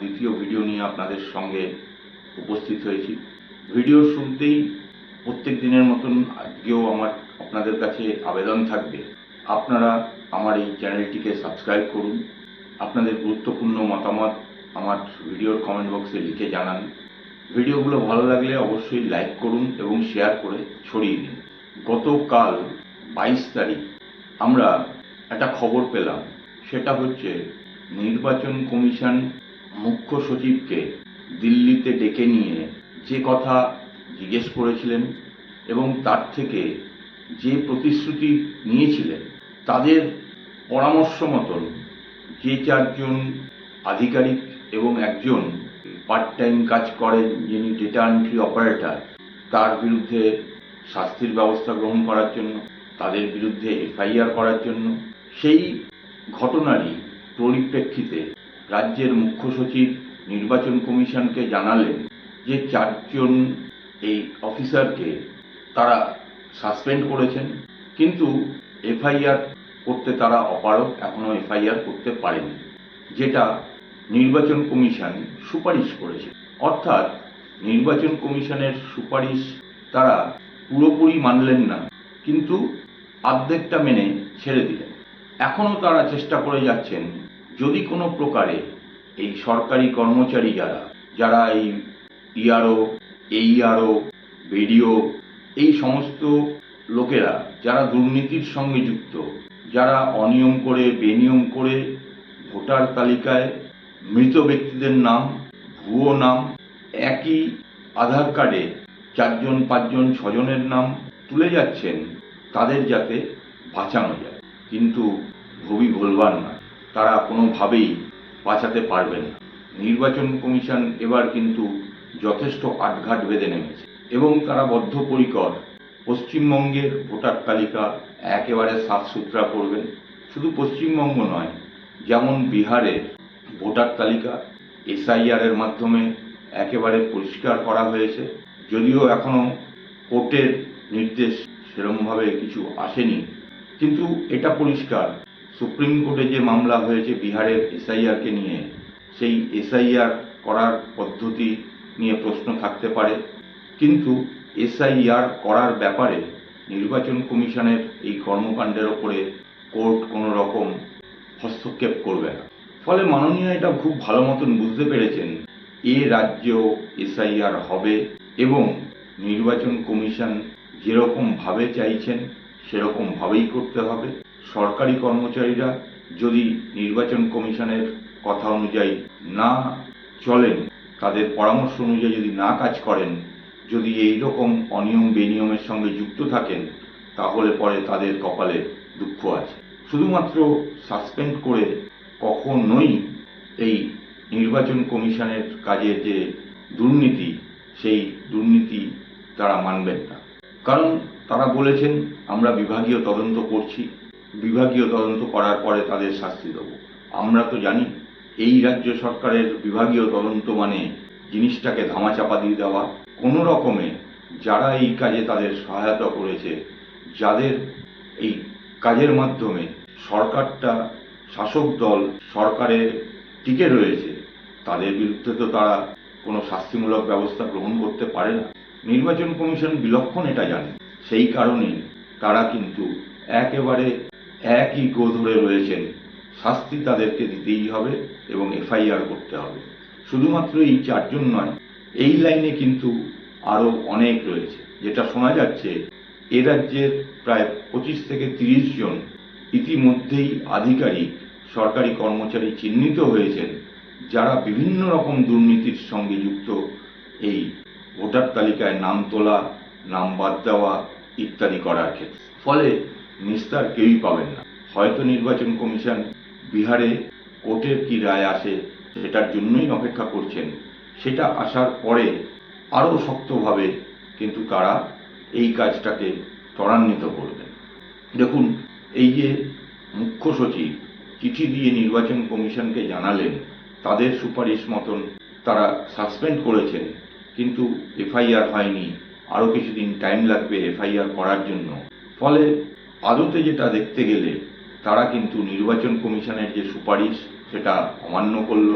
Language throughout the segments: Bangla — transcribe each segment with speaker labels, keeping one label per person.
Speaker 1: দ্বিতীয় ভিডিও নিয়ে আপনাদের সঙ্গে উপস্থিত হয়েছি। ভিডিও শুনতেই প্রত্যেক দিনের মতন আজকেও আমার, আপনাদের কাছে আবেদন থাকবে। আপনারা আমার এই চ্যানেলটিকে সাবস্ক্রাইব করুন। আপনাদের গুরুত্বপূর্ণ মতামত আমার ভিডিওর কমেন্ট বক্সে লিখে জানান। ভিডিওগুলো ভালো লাগলে অবশ্যই লাইক করুন এবং শেয়ার করে ছড়িয়ে দিন। গতকাল বাইশ তারিখ আমরা একটা খবর পেলাম। সেটা হচ্ছে নির্বাচন কমিশন মুখ্য সচিবকে দিল্লিতে ডেকে নিয়ে যে কথা জিজ্ঞেস করেছিলেন এবং তার থেকে যে প্রতিশ্রুতি নিয়েছিলেন, তাদের পরামর্শ মতন যে চারজন আধিকারিক এবং একজন পার্ট টাইম কাজ করেন যিনি ডেটা এন্ট্রি অপারেটর তার বিরুদ্ধে শাস্তির ব্যবস্থা গ্রহণ করার জন্য, তাদের বিরুদ্ধে এফআইআর করার জন্য, সেই ঘটনারই পরিপ্রেক্ষিতে রাজ্যের মুখ্য সচিব, নির্বাচন কমিশনকে জানালেন যে চারজন এই অফিসারকে তারা সাসপেন্ড করেছেন। কিন্তু এফআইআর করতে তারা অপারক এখনও এফআইআর করতে পারেনি, যেটা নির্বাচন কমিশন সুপারিশ করেছে। অর্থাৎ নির্বাচন কমিশনের সুপারিশ তারা পুরোপুরি মানলেন না, কিন্তু অর্ধেকটা মেনে ছেড়ে দিলেন। এখনও তারা চেষ্টা করে যাচ্ছেন যদি কোনো প্রকারে এই সরকারি কর্মচারী যারা যারা এই ইআরও এইআরও বিডিও এই সমস্ত লোকেরা, যারা দুর্নীতির সঙ্গে যুক্ত, যারা অনিয়ম করে, বেনিয়ম করে ভোটার তালিকায় মৃত ব্যক্তিদের নাম, ভুয়ো নাম, একই আধার কার্ডে চারজন, পাঁচজন, ছজনের নাম তুলে যাচ্ছেন, তাদের যাতে বাঁচানো যায়। কিন্তু ভবি ভুলবার না তারা কোনোভাবেই বাঁচাতে পারবেন না। নির্বাচন কমিশন এবার কিন্তু যথেষ্ট আটঘাট বেঁধে নেমেছে এবং তারা বদ্ধপরিকর। পশ্চিমবঙ্গের ভোটার তালিকা একেবারে সাফ সুতরা করবেন শুধু পশ্চিমবঙ্গ নয়, যেমন বিহারের ভোটার তালিকা এসআইআর এর মাধ্যমে একেবারে পরিষ্কার করা হয়েছে। যদিও এখনও কোর্টের নির্দেশ সেরমভাবে কিছু আসেনি, কিন্তু এটা পরিষ্কার। সুপ্রিম কোর্টে যে মামলা হয়েছে বিহারের এসআইআরকে নিয়ে, সেই এসআইআর করার পদ্ধতি নিয়ে প্রশ্ন থাকতে পারে। কিন্তু এসআইআর করার ব্যাপারে নির্বাচন কমিশনের এই কর্মকাণ্ডের ওপরে কোর্ট কোনো রকম হস্তক্ষেপ করবে না। ফলে মাননীয় এটা খুব ভালো মতন বুঝতে পেরেছেন, এ রাজ্য এসআইআর হবে এবং নির্বাচন কমিশন যেরকম ভাবে চাইছেন সেরকম ভাবেই করতে হবে। সরকারি কর্মচারীরা যদি নির্বাচন কমিশনের কথা অনুযায়ী না চলেন, তাদের পরামর্শ অনুযায়ী যদি না কাজ করেন, যদি এই রকম অনিয়ম বেনিয়মের সঙ্গে যুক্ত থাকেন, তাহলে পরে তাদের কপালে দুঃখ আছে। শুধুমাত্র সাসপেন্ড করে কখনোই এই নির্বাচন কমিশনের কাজের যে দুর্নীতি, সেই দুর্নীতি তারা মানবেন না। কারণ তারা বলেছেন, আমরা বিভাগীয় তদন্ত করছি। বিভাগীয় তদন্ত করার পরে তাদের শাস্তি দেবো। আমরা তো জানি, এই রাজ্য সরকারের বিভাগীয় তদন্ত মানে জিনিসটাকে ধামাচাপা দিয়ে দেওয়া। কোনো রকমে যারা এই কাজে তাদের সহায়তা করেছে, যাদের এই কাজের মাধ্যমে সরকারটা, শাসক দল সরকারের টিকে রয়েছে, তাদের বিরুদ্ধে তো তারা কোনো শাস্তিমূলক ব্যবস্থা গ্রহণ করতে পারে না। নির্বাচন কমিশন বিলক্ষণ এটা জানে। সেই কারণেই তারা কিন্তু একেবারে একই গো ধরে রয়েছেন। শাস্তি তাদেরকে দিতেই হবে এবং এফআইআর করতে হবে। শুধুমাত্র এই চারজন নয়, এই লাইনে কিন্তু আরও অনেক রয়েছে। যেটা শোনা যাচ্ছে, এ রাজ্যের প্রায় পঁচিশ থেকে তিরিশ জন ইতিমধ্যেই আধিকারিক, সরকারি কর্মচারী চিহ্নিত হয়েছেন, যারা বিভিন্ন রকম দুর্নীতির সঙ্গে যুক্ত। এই ভোটার তালিকায় নাম তোলা, নাম বাদ দেওয়া ইত্যাদি করার ক্ষেত্রে। ফলে নিস্তার কেউই পাবেন না। হয়তো নির্বাচন কমিশন বিহারে কোর্টের কি রায় আসে সেটার জন্যই অপেক্ষা করছেন। সেটা আসার পরে আরও শক্তভাবে কিন্তু তারা এই কাজটাকে ত্বরান্বিত করবেন। দেখুন, এই যে মুখ্য সচিব চিঠি দিয়ে নির্বাচন কমিশনকে জানালেন, তাদের সুপারিশ মতন তারা সাসপেন্ড করেছেন। কিন্তু এফআইআর হয়নি। আরও কিছুদিন টাইম লাগবে এফআইআর করার জন্য। ফলে আদতে যেটা দেখতে গেলে, তারা কিন্তু নির্বাচন কমিশনের যে সুপারিশ, সেটা অমান্য করল।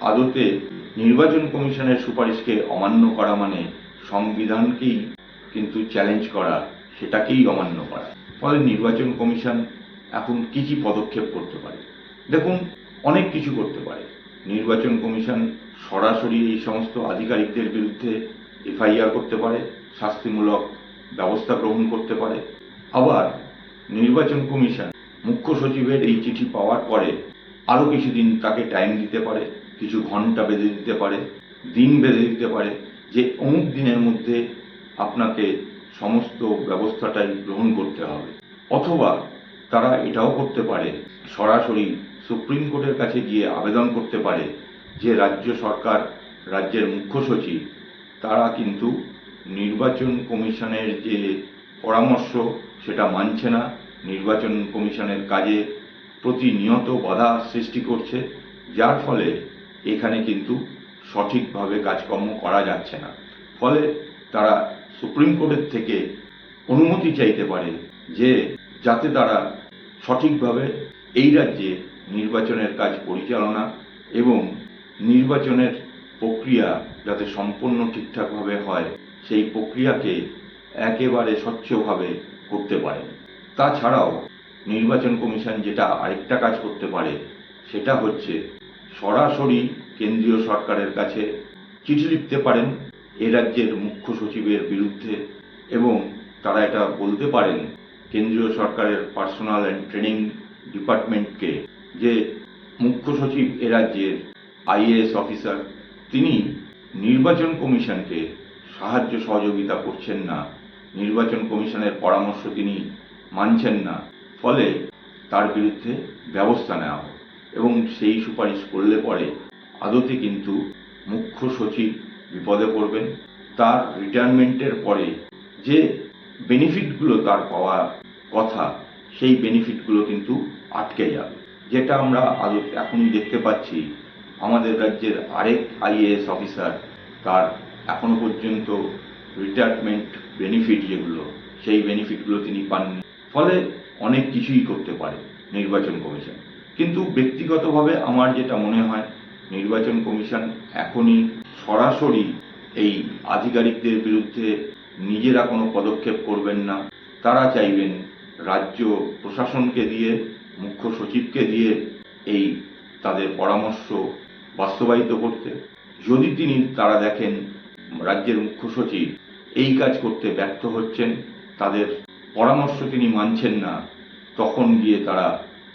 Speaker 1: আদতে নির্বাচন কমিশনের সুপারিশকে অমান্য করা মানে সংবিধানকেই কিন্তু চ্যালেঞ্জ করা, সেটাকেই অমান্য করা। ফলে নির্বাচন কমিশন এখন কি কি পদক্ষেপ করতে পারে? দেখুন, অনেক কিছু করতে পারে। নির্বাচন কমিশন সরাসরি এই সমস্ত আধিকারিকদের বিরুদ্ধে এফআইআর করতে পারে, শাস্তিমূলক ব্যবস্থা গ্রহণ করতে পারে। আবার নির্বাচন কমিশন মুখ্য সচিবের এই চিঠি পাওয়ার পরে আরও কিছুদিন তাকে টাইম দিতে পারে, কিছু ঘণ্টা বেঁধে দিতে পারে, দিন বেঁধে দিতে পারে যে অমুক দিনের মধ্যে আপনাকে সমস্ত ব্যবস্থাটাই গ্রহণ করতে হবে। অথবা তারা এটাও করতে পারে, সরাসরি সুপ্রিম কোর্টের কাছে গিয়ে আবেদন করতে পারে যে রাজ্য সরকার, রাজ্যের মুখ্য সচিব, তারা কিন্তু নির্বাচন কমিশনের যে পরামর্শ সেটা মানছে না। নির্বাচন কমিশনের কাজে প্রতিনিয়ত বাধা সৃষ্টি করছে, যার ফলে এখানে কিন্তু সঠিকভাবে কাজকর্ম করা যাচ্ছে না। ফলে তারা সুপ্রিম কোর্টের থেকে অনুমতি চাইতে পারে যে, যাতে তারা সঠিকভাবে এই রাজ্যে নির্বাচনের কাজ পরিচালনা এবং নির্বাচনের প্রক্রিয়া যাতে সম্পূর্ণ ঠিকঠাকভাবে হয়, সেই প্রক্রিয়াকে একেবারে স্বচ্ছভাবে করতে পারে। তাছাড়াও নির্বাচন কমিশন যেটা আরেকটা কাজ করতে পারে, সেটা হচ্ছে সরাসরি কেন্দ্রীয় সরকারের কাছে চিঠি লিখতে পারেন এ রাজ্যের মুখ্য সচিবের বিরুদ্ধে এবং তারা এটা বলতে পারেন কেন্দ্রীয় সরকারের পার্সোনাল অ্যান্ড ট্রেনিং ডিপার্টমেন্টকে যে মুখ্য সচিব এ রাজ্যের আইএএস অফিসার, তিনি নির্বাচন কমিশনকে সাহায্য সহযোগিতা করছেন না। নির্বাচন কমিশনের পরামর্শ তিনি মানছেন না। ফলে তার বিরুদ্ধে ব্যবস্থা নেওয়া হোক এবং সেই সুপারিশ করলে পরে আদতে কিন্তু মুখ্য সচিব বিপদে পড়বেন। তার রিটায়ারমেন্টের পরে যে বেনিফিটগুলো তার পাওয়া কথা, সেই বেনিফিটগুলো কিন্তু আটকে যাবে। যেটা আমরা আদৌ এখনই দেখতে পাচ্ছি। আমাদের রাজ্যের আরেক আইএএস অফিসার তার এখনও পর্যন্ত রিটায়ারমেন্ট বেনিফিট যেগুলো, সেই বেনিফিটগুলো তিনি পাননি ফলে অনেক কিছুই করতে পারে নির্বাচন কমিশন। কিন্তু ব্যক্তিগতভাবে আমার যেটা মনে হয়, নির্বাচন কমিশন এখনই সরাসরি এই আধিকারিকদের বিরুদ্ধে নিজেরা কোনো পদক্ষেপ করবেন না। তারা চাইবেন রাজ্য প্রশাসনকে দিয়ে, মুখ্য সচিবকে দিয়ে এই তাদের পরামর্শ বাস্তবায়িত করতে। যদি তিনি তারা দেখেন, রাজ্যের মুখ্য সচিব এই কাজ করতে ব্যর্থ হচ্ছেন, তাদের পরামর্শ তিনি মানছেন না, তখন গিয়ে তারা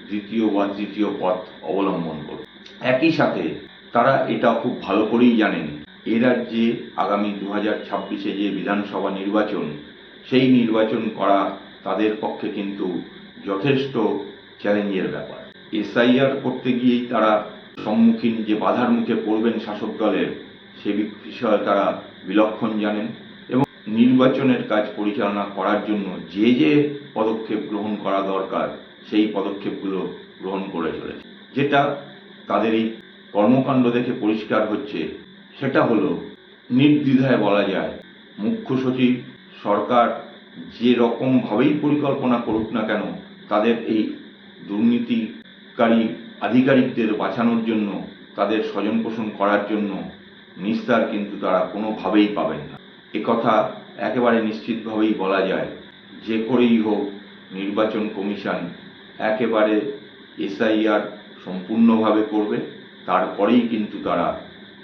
Speaker 1: দ্বিতীয় বা তৃতীয় পথ অবলম্বন করবে একই সাথে তারা এটা খুব ভালো করেই জানেন, এ রাজ্যে আগামী দু হাজার ছাব্বিশে যে বিধানসভা নির্বাচন, সেই নির্বাচন করা তাদের পক্ষে কিন্তু যথেষ্ট চ্যালেঞ্জের ব্যাপার। এসআইআর করতে গিয়েই তারা সম্মুখীন যে বাধার মুখে পড়বেন শাসক দলের সে বিষয়ে তারা বিলক্ষণ জানেন। নির্বাচনের কাজ পরিচালনা করার জন্য যে যে পদক্ষেপ গ্রহণ করা দরকার, সেই পদক্ষেপগুলো গ্রহণ করে চলেছে। যেটা তাদের এই কর্মকাণ্ড দেখে পরিষ্কার হচ্ছে, সেটা হলো নির্দ্বিধায় বলা যায়, মুখ্য সচিব, সরকার যে রকমভাবেই পরিকল্পনা করুক না কেন, তাদের এই দুর্নীতিকারী আধিকারিকদের বাঁচানোর জন্য, তাদের স্বজন পোষণ করার জন্য নিস্তার কিন্তু তারা কোনোভাবেই পাবেন না। কথা একেবারে নিশ্চিতভাবেই বলা যায়। যে করেই হোক, নির্বাচন কমিশন একেবারে এসআইআর সম্পূর্ণভাবে করবে, তারপরেই কিন্তু তারা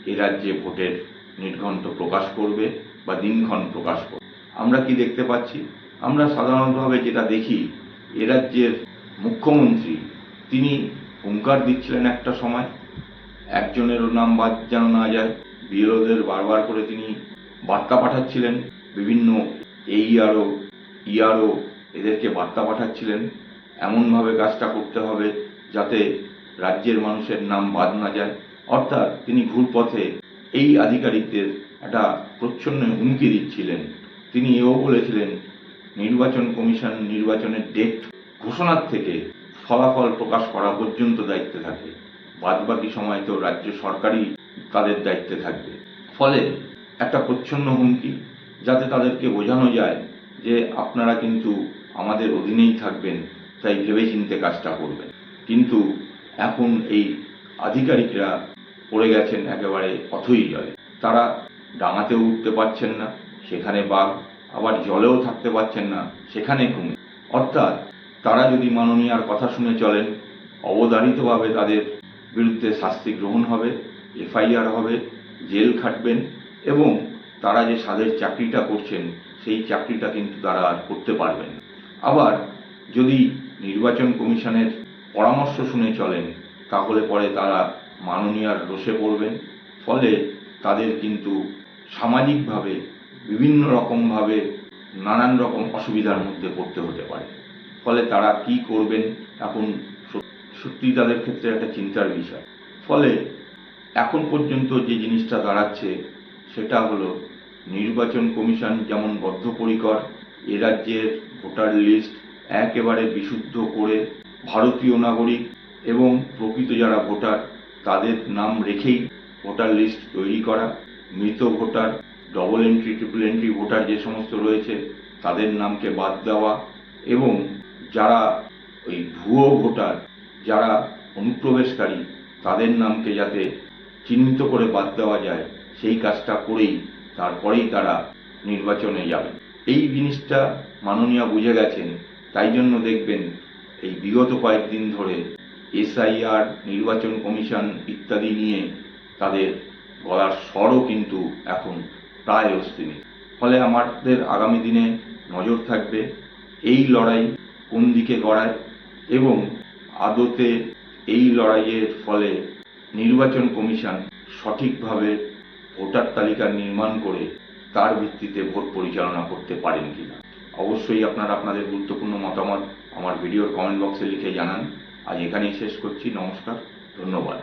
Speaker 1: এ রাজ্যে ভোটের নির্ঘণ্ট প্রকাশ করবে বা দিনক্ষণ প্রকাশ করবে। আমরা কি দেখতে পাচ্ছি? আমরা সাধারণতভাবে যেটা দেখি, এ রাজ্যের মুখ্যমন্ত্রী, তিনি হুঙ্কার দিচ্ছিলেন একটা সময়। একজনেরও নাম বাদ যেন না যায় বিএলওদের বারবার করে তিনি বার্তা পাঠাচ্ছিলেন। বিভিন্ন এইআরও ইআরও এদেরকে বার্তা পাঠাচ্ছিলেন। এমনভাবে কাজটা করতে হবে যাতে রাজ্যের মানুষের নাম বাদ না যায়। অর্থাৎ তিনি ঘুরপথে এই আধিকারিকদের একটা প্রচ্ছন্ন হুমকি দিচ্ছিলেন। তিনি এও বলেছিলেন, নির্বাচন কমিশন নির্বাচনের ডেট ঘোষণার থেকে ফলাফল প্রকাশ করা পর্যন্ত দায়িত্বে থাকে। বাদবাকি সময় তো রাজ্য সরকারই তাদের দায়িত্বে থাকবে। ফলে একটা প্রচ্ছন্ন হুমকি, যাতে তাদেরকে বোঝানো যায় যে আপনারা কিন্তু আমাদের অধীনেই থাকবেন, তাই ভেবেচিন্তে কাজটা করবেন। কিন্তু এখন এই আধিকারিকরা পড়ে গেছেন একেবারে অথই জলে। তারা ডাঙাতেও উঠতে পারছেন না, সেখানে বাঘ আবার জলেও থাকতে পারছেন না, সেখানে কুমির। অর্থাৎ তারা যদি মাননীয়ার কথা শুনে চলেন, অবধারিতভাবে তাদের বিরুদ্ধে শাস্তি গ্রহণ হবে, এফআইআর হবে, জেল খাটবেন এবং তারা যে স্বাদের চাকরিটা করছেন, সেই চাকরিটা কিন্তু তারা আর করতে পারবেন আবার যদি নির্বাচন কমিশনের পরামর্শ শুনে চলেন, তাহলে পরে তারা মাননীয়ার রোষে পড়বেন। ফলে তাদের কিন্তু সামাজিকভাবে বিভিন্ন রকমভাবে নানান রকম অসুবিধার মধ্যে পড়তে হতে পারে। ফলে তারা কি করবেন, এখন সত্যি তাদের ক্ষেত্রে একটা চিন্তার বিষয়। ফলে এখন পর্যন্ত যে জিনিসটা দাঁড়াচ্ছে সেটা হলো নির্বাচন কমিশন যেমন বদ্ধপরিকর, এ রাজ্যের ভোটার লিস্ট একেবারে বিশুদ্ধ করে ভারতীয় নাগরিক এবং প্রকৃত যারা ভোটার তাদের নাম রেখেই ভোটার লিস্ট তৈরি করা। মৃত voter double entry triple entry voter যে সমস্ত রয়েছে তাদের নামকে বাদ দেওয়া এবং যারা ওই ভুয়ো ভোটার, যারা অনুপ্রবেশকারী তাদের নামকে যাতে চিহ্নিত করে বাদ দেওয়া যায়। সেই কাজটা করেই তারপরেই তারা নির্বাচনে যাবে। এই জিনিসটা মাননীয় বুঝে গেছেন, তাই জন্য দেখবেন এই বিগত কয়েকদিন ধরে এসআইআর, নির্বাচন কমিশন ইত্যাদি নিয়ে তাদের গলার স্বরও কিন্তু এখন প্রায় অস্তিমিত ফলে আমাদের আগামী দিনে নজর থাকবে এই লড়াই কোন দিকে গড়ায় এবং আদতে এই লড়াইয়ের ফলে নির্বাচন কমিশন সঠিকভাবে ভোটার তালিকা নির্মাণ করে তার ভিত্তিতে ভোট পরিচালনা করতে পারেন কিনা? অবশ্যই আপনারা আপনাদের গুরুত্বপূর্ণ মতামত আমার ভিডিওর কমেন্ট বক্সে লিখে জানান। আজ এখানেই শেষ করছি। নমস্কার। ধন্যবাদ।